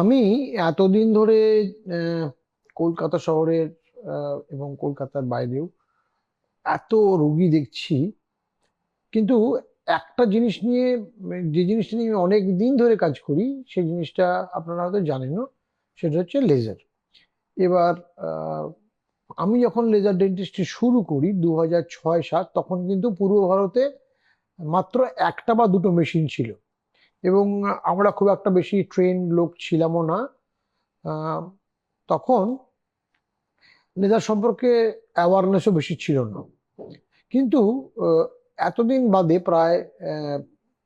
আমি এতদিন ধরে কলকাতা শহরের এবং কলকাতার বাইরেও এত রুগী দেখছি। কিন্তু একটা জিনিস নিয়ে, যে জিনিসটা নিয়ে আমি অনেক দিন ধরে কাজ করি, সেই জিনিসটা আপনারা হয়তো জানেনও, সেটা হচ্ছে লেজার। এবার আমি যখন লেজার ডেন্টিস্ট্রি শুরু করি দু হাজার ছয় সাত, তখন কিন্তু পূর্ব ভারতে মাত্র একটা বা দুটো মেশিন ছিল। এবং আমরা খুব একটা বেশি ট্রেন লোক ছিলামও না। তখন লেজার সম্পর্কে অ্যাওয়ারনেসও বেশি ছিল না। কিন্তু এতদিন বাদে প্রায়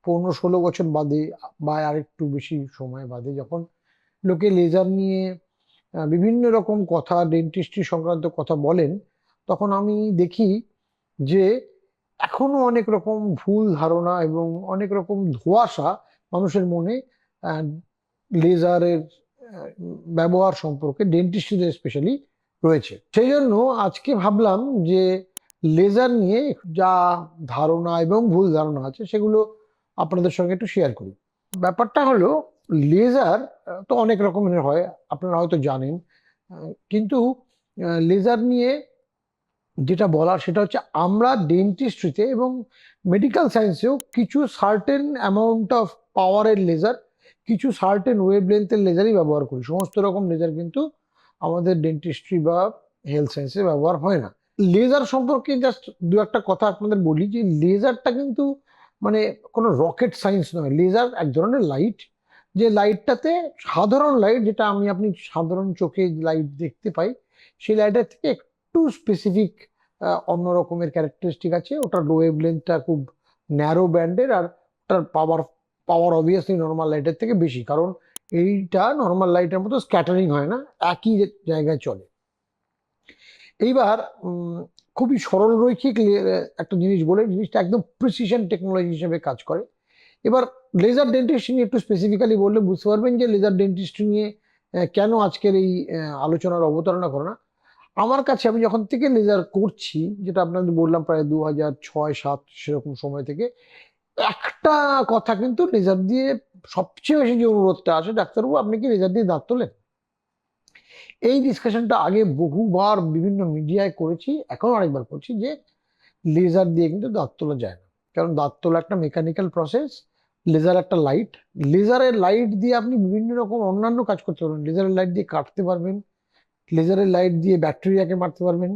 পনেরো ষোলো বছর বাদে বা আরেকটু বেশি সময় বাদে যখন লোকে লেজার নিয়ে বিভিন্ন রকম কথা ডেন্টিস্ট্রি সংক্রান্ত কথা বলেন, তখন আমি দেখি যে এখনও অনেক রকম ভুল ধারণা এবং অনেক রকম ধোঁয়াশা মানুষের মনে লেজারের ব্যবহার সম্পর্কে ডেন্টিস্ট্রিদের স্পেশালি রয়েছে। সেই জন্য আজকে ভাবলাম যে লেজার নিয়ে যা ধারণা এবং ভুল ধারণা আছে সেগুলো আপনাদের সঙ্গে একটু শেয়ার করি। ব্যাপারটা হলো লেজার তো অনেক রকমের হয়, আপনারা হয়তো জানেন কিন্তু লেজার নিয়ে যেটা বলার সেটা হচ্ছে আমরা ডেন্টিস্ট্রিতে এবং মেডিকেল সায়েন্সেও কিছু সার্টেন অ্যামাউন্ট অফ পাওয়ারের লেজার কিছু সার্টেন ওয়েভ লেন্থের লেজারই ব্যবহার করি। সমস্ত রকম লেজার কিন্তু আমাদের ডেন্টিস্ট্রি বা হেলথ সায়েন্সে ব্যবহার হয় না। লেজার সম্পর্কে জাস্ট দু একটা কথা আপনাদের বলি যে লেজারটা কিন্তু মানে কোনো রকেট সায়েন্স নয়। লেজার এক ধরনের লাইট যে লাইটটাতে সাধারণ লাইট যেটা আমি আপনি সাধারণ চোখে লাইট দেখতে পাই, সেই লাইটের থেকে একটু স্পেসিফিক অন্য রকমের ক্যারেক্টারিস্টিক আছে। ওটার ওয়েভ লেন্থটা খুব ন্যারো ব্যান্ডের আর ওটার পাওয়ার পাওয়ার অবভিয়াসলি নর্মাল লাইটের থেকে বেশি, কারণ এইটা নর্মাল লাইটের মতো স্ক্যাটারিং হয় না, একই জায়গায় চলে। এইবার খুবই সরল রৈখিক একটা জিনিস বলে, জিনিসটা একদম প্রিসিশন টেকনোলজি হিসেবে কাজ করে। এবার লেজার ডেন্টিস্ট্রি নিয়ে একটু স্পেসিফিক্যালি বললে বুঝতে পারবেন যে লেজার ডেন্টিস্ট্রি নিয়ে কেন আজকের এই আলোচনার অবতারণা করে না? আমার কাছে আমি যখন থেকে লেজার করছি, যেটা আপনাদের বললাম প্রায় দু হাজার ছয়, সাত, সেরকম সময় থেকে একটা কথা কিন্তু লেজার দিয়ে সবচেয়ে বেশি অনুরোধটা আসে ডাক্তারবাবু, আপনি কি লেজার দিয়ে দাঁত তোলেন? এই ডিসকাশনটা আগে বহুবার বিভিন্ন মিডিয়ায় করেছি এখন আরেকবার করছি যে লেজার দিয়ে কিন্তু দাঁত তোলা যায় না। কারণ দাঁত তোলা একটা মেকানিক্যাল প্রসেস লেজার একটা লাইট লেজারের লাইট দিয়ে আপনি বিভিন্ন রকম অন্যান্য কাজ করতে পারবেন। লেজারের লাইট দিয়ে কাটতে পারবেন লেজারের লাইট দিয়ে ব্যাকটেরিয়াকে মারতে পারবেন।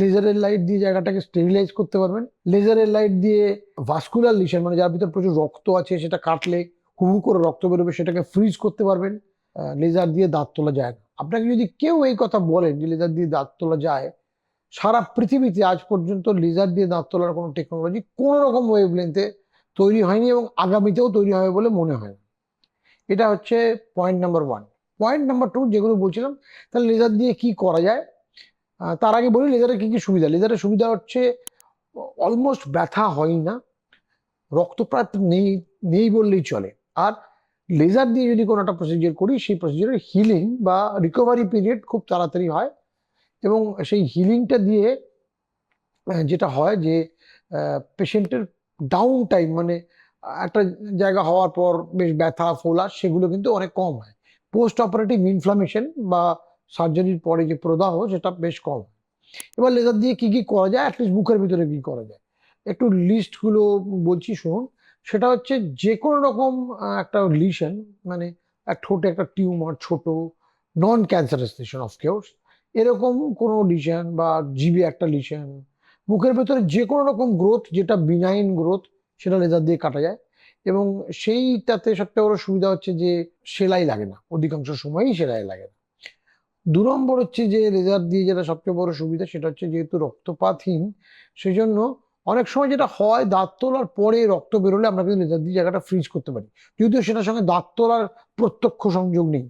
লেজারের লাইট দিয়ে জায়গাটাকে স্টেরিলাইজ করতে পারবেন। লেজারের লাইট দিয়ে ভাস্কুলার লিশন মানে যার ভিতর প্রচুর রক্ত আছে, সেটা কাটলে হু হু করে রক্ত বেরোবে, সেটাকে ফ্রিজ করতে পারবেন। লেজার দিয়ে দাঁত তোলা যায় আপনাকে যদি কেউ এই কথা বলেন যে লেজার দিয়ে দাঁত তোলা যায়, সারা পৃথিবীতে আজ পর্যন্ত লেজার দিয়ে দাঁত তোলার কোনো টেকনোলজি কোনো রকম ওয়েভ লেন্থে তৈরি হয়নি এবং আগামীতেও তৈরি হবে বলে মনে হয় এটা হচ্ছে point number one point number two যেগুলো বলছিলাম, তাহলে লেজার দিয়ে কি করা যায়? তার আগে বলি লেজারের কি কি সুবিধা? লেজারের সুবিধা হচ্ছে অলমোস্ট ব্যথা হয় না, রক্তপাত নেই নেই বললেই চলে। আর লেজার দিয়ে যদি কোনো একটা প্রসিজার করি, সেই প্রসিজারের হিলিং বা রিকভারি পিরিয়ড খুব তাড়াতাড়ি হয় এবং সেই হিলিংটা দিয়ে যেটা হয় যে পেশেন্টের ডাউন টাইম মানে একটা জায়গা হওয়ার পর বেশ ব্যথা, ফোলা, সেগুলো কিন্তু অনেক কম হয়। পোস্ট অপারেটিভ ইনফ্লামেশন বা সার্জারির পরে যে প্রদাহ, সেটা বেশ কম। এবার লেজার দিয়ে কি কি করা যায়? অ্যাটলিস্ট বুকের ভিতরে কি করা যায়? একটু লিস্টগুলো বলছি, শুনুন। সেটা হচ্ছে যে কোনো রকম একটা লিশন মানে এক ঠোঁটে একটা টিউমার ছোট non cancerous lesion of course এরকম কোনো লিশন বা জিবি একটা লিশন মুখের ভেতরে যে কোনো রকম গ্রোথ যেটা বিনাইন গ্রোথ সেটা লেজার দিয়ে কাটা যায়। এবং সেইটাতে সবচেয়ে বড় সুবিধা হচ্ছে যে সেলাই লাগে না। অধিকাংশ সময়ই সেলাই লাগে না। দু নম্বর হচ্ছে যে লেজার দিয়ে যেটা সবচেয়ে বড় সুবিধা, সেটা হচ্ছে যেহেতু রক্তপাতহীন সেই জন্য অনেক সময় যেটা হয়, দাঁত তোলার পরে রক্ত বেরোলে আমরা কিন্তু লেজার দিয়ে জায়গাটা ফ্রিজ করতে পারি। যদিও সেটার সঙ্গে দাঁত তোলার প্রত্যক্ষ সংযোগ নেই।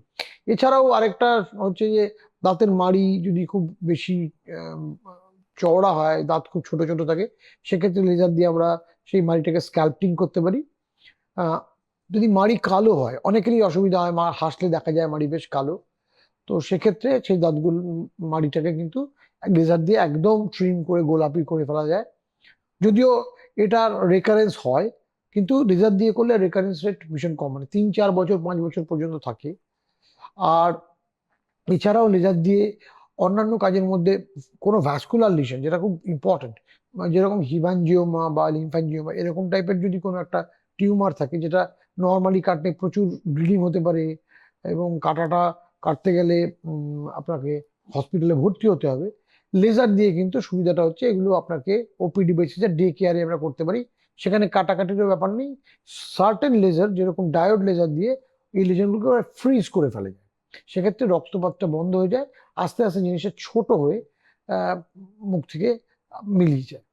এছাড়াও আরেকটা হচ্ছে যে দাঁতের মাড়ি যদি খুব বেশি চওড়া হয়, দাঁত খুব ছোট ছোট থাকে, সেক্ষেত্রে লেজার দিয়ে আমরা সেই মাড়িটাকে স্ক্যাল্পটিং করতে পারি। যদি মাড়ি কালো হয়, অনেকেরই অসুবিধা হয়, মা হাসলে দেখা যায় মাড়ি বেশ কালো। তো সেক্ষেত্রে সেই দাঁতগুলো, মাড়িটাকে কিন্তু লেজার দিয়ে একদম ট্রিম করে, গোলাপি করে ফেলা যায়। যদিও এটার রেকারেন্স হয়, কিন্তু লেজার দিয়ে করলে রেকারেন্স রেট ভীষণ কম মানে তিন, চার বছর, পাঁচ বছর পর্যন্ত থাকে। আর এছাড়াও লেজার দিয়ে অন্যান্য কাজের মধ্যে কোনো ভ্যাসকুলার লিশন যেটা খুব ইম্পর্টেন্ট যেরকম হিভানজিওমা বা লিমফ্যানজিওমা এরকম টাইপের যদি কোনো একটা টিউমার থাকে, যেটা নর্মালি কাটলে প্রচুর ব্লিডিং হতে পারে এবং কাটাটা কাটতে গেলে আপনাকে হসপিটালে ভর্তি হতে হবে। লেজার দিয়ে কিন্তু সুবিধাটা হচ্ছে এগুলো আপনাকে ওপিডি বেসিসে ডে কেয়ারে আমরা করতে পারি। সেখানে কাটাকাটিরও ব্যাপার নেই। সার্টেন লেজার যেরকম ডায়োড লেজার দিয়ে এই লেজারগুলোকে ফ্রিজ করে ফেলে যায়। সেক্ষেত্রে রক্তপাতটা বন্ধ হয়ে যায়, আস্তে আস্তে জিনিসটা ছোট হয়ে মুখ থেকে মিলিয়ে যায়।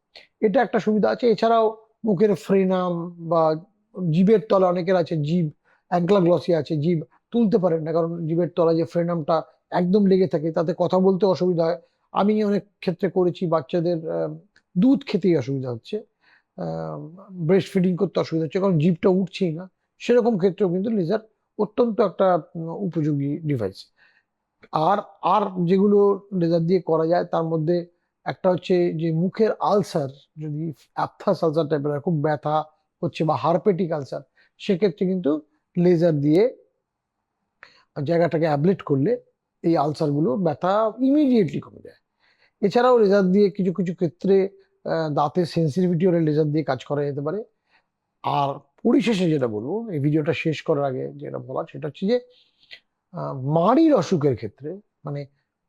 এটা একটা সুবিধা আছে। এছাড়াও মুখের ফ্রেনাম বা জীবের তলা, অনেকের আছে জীব অ্যাঙ্কলাগ্লসি আছে, জিভ তুলতে পারেন না। কারণ জিভের তলা যে ফ্রেনামটা একদম লেগে থাকে, তাতে কথা বলতে অসুবিধা হয়। আমি অনেক ক্ষেত্রে করেছি, বাচ্চাদের দুধ খেতেই অসুবিধা হচ্ছে। ব্রেস্ট ফিডিং করতে অসুবিধা হচ্ছে, কারণ জিভটা উঠছেই না। সেরকম ক্ষেত্রেও কিন্তু লেজার অত্যন্ত একটা উপযোগী ডিভাইস আর আর যেগুলো লেজার দিয়ে করা যায়, তার মধ্যে একটা হচ্ছে যে মুখের আলসার, যদি অ্যাপথাস আলসার টাইপের খুব ব্যথা হচ্ছে বা হারপেটিক আলসার সেক্ষেত্রে কিন্তু লেজার দিয়ে জায়গাটাকে অ্যাবলেট করলে এই আলসারগুলো ব্যথা ইমিডিয়েটলি কমে যায়। এছাড়াও লেজার দিয়ে কিছু কিছু ক্ষেত্রে দাঁতের সেন্সিটিভিটি হলে লেজার দিয়ে কাজ করা যেতে পারে। আর পরিশেষে যেটা বলব, এই ভিডিওটা শেষ করার আগে যেটা বলার সেটা হচ্ছে যে মাড়ির অসুখের ক্ষেত্রে মানে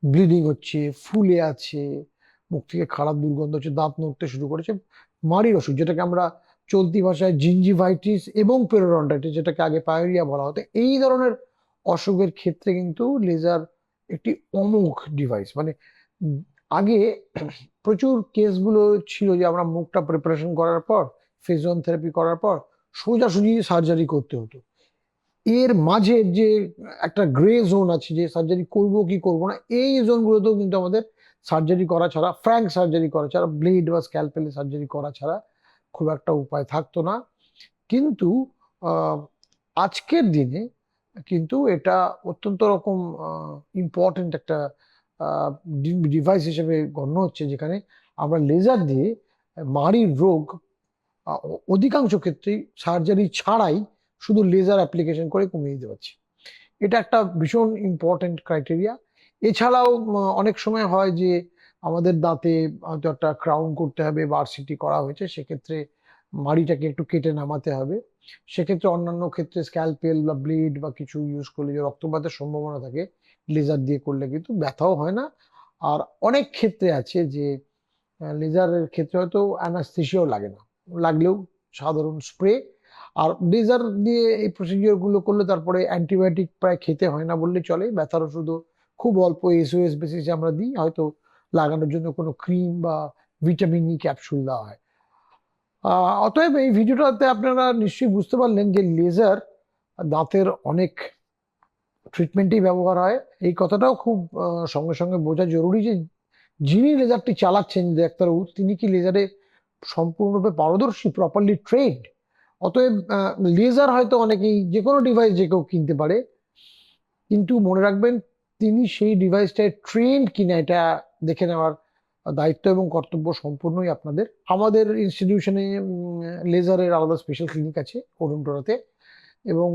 ব্লিডিং হচ্ছে, ফুলে আছে, মুখ থেকে খারাপ দুর্গন্ধ হচ্ছে, দাঁত নড়তে শুরু করেছে, মাড়ির অসুখ যেটাকে আমরা চলতি ভাষায় জিঞ্জিভাইটিস এবং পেরোডন্টাইটিস যেটাকে আগে পায়োরিয়া বলা হতো, এই ধরনের অসুখের ক্ষেত্রে কিন্তু লেজার একটি অমুখ ডিভাইস মানে আগে প্রচুর কেসগুলো ছিল যে আমরা মুখটা প্রিপারেশন করার পর ফেজন থেরাপি করার পর সোজাসুজি সার্জারি করতে হতো। এর মাঝে যে একটা গ্রে জোন আছে যে সার্জারি করব কি করব না, এই জোনগুলোতেও কিন্তু আমাদের সার্জারি করা ছাড়া ফ্র্যাঙ্ক সার্জারি করা ছাড়া ব্লেড বা স্ক্যালপেলে সার্জারি করা ছাড়া খুব একটা উপায় থাকতো না। কিন্তু আজকের দিনে কিন্তু এটা অত্যন্ত রকম ইম্পর্টেন্ট একটা ডিভাইস হিসেবে গণ্য হচ্ছে যেখানে আমরা লেজার দিয়ে মাড়ির রোগ অধিকাংশ ক্ষেত্রেই সার্জারি ছাড়াই শুধু লেজার অ্যাপ্লিকেশন করে কমিয়ে দিতে পারছি। এটা একটা ভীষণ ইম্পর্টেন্ট ক্রাইটেরিয়া এছাড়াও অনেক সময় হয় যে আমাদের দাঁতে হয়তো একটা ক্রাউন করতে হবে বা করা হয়েছে, সেক্ষেত্রে মাড়িটাকে একটু কেটে নামাতে হবে। সেক্ষেত্রে অন্যান্য ক্ষেত্রে স্ক্যালপেল বা ব্লেড বা কিছু ইউজ করলে যে রক্তপাতের সম্ভাবনা থাকে লেজার দিয়ে করলে কিন্তু ব্যথাও হয় না। আর অনেক ক্ষেত্রে আছে যে লেজারের ক্ষেত্রে হয়তো অ্যানাস্থেশিয়াও লাগে না। লাগলেও সাধারণ স্প্রে আর লেজার দিয়ে এই প্রসিডিওরগুলো করলে তারপরে অ্যান্টিবায়োটিক প্রায় খেতে হয় না বললে চলে। ব্যথার ওষুধও খুব অল্প এসওএস বেসিসে আমরা দিই। হয়তো লাগানোর জন্য কোনো ক্রিম বা ভিটামিন ই ক্যাপসুল দেওয়া হয়। অতএব এই ভিডিওটাতে আপনারা নিশ্চয়ই বুঝতে পারলেন যে লেজার দাঁতের অনেক ট্রিটমেন্টেই ব্যবহার হয়। এই কথাটাও খুব সঙ্গে সঙ্গে বোঝা জরুরি যে যিনি লেজারটি চালাচ্ছেন ডাক্তারবাবু, তিনি কি লেজারে সম্পূর্ণরূপে পারদর্শী প্রপারলি ট্রেন্ড অতএব লেজার হয়তো অনেকেই যে কোনো ডিভাইস যে কেউ কিনতে পারে, কিন্তু মনে রাখবেন, তিনি সেই ডিভাইসটায় ট্রেন্ড কিনা এটা দেখে নেওয়ার দায়িত্ব এবং কর্তব্য সম্পূর্ণই আপনাদের। আমাদের ইনস্টিটিউশনে লেজারের আলাদা স্পেশাল ক্লিনিক আছে অরুণটোড়াতে এবং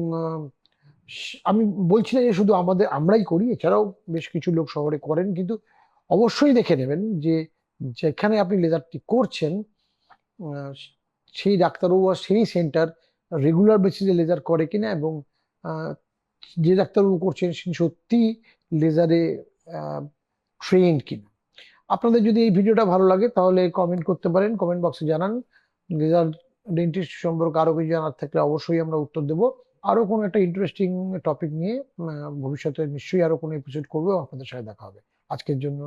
আমি বলছি না যে শুধু আমাদের, আমরাই করি, এছাড়াও বেশ কিছু লোক শহরে করেন, কিন্তু অবশ্যই দেখে নেবেন যে যেখানে আপনি লেজারটি করছেন সেই ডাক্তারবাবু বা সেই সেন্টার রেগুলার বেসিসে লেজার করে কিনা এবং যে ডাক্তারবাবু করছেন সত্যি লেজারে ট্রেন্ড কিনা। আপনাদের যদি এই ভিডিওটা ভালো লাগে, তাহলে কমেন্ট করতে পারেন কমেন্ট বক্সে জানান। রেজাল্ট ডেন্টিস্ট সম্পর্কে আরও কিছু জানার থাকলে অবশ্যই আমরা উত্তর দেবো। আরও কোনো একটা ইন্টারেস্টিং টপিক নিয়ে ভবিষ্যতে নিশ্চয়ই আরও কোনো এপিসোড করব আপনাদের সাথে দেখা হবে। আজকের জন্য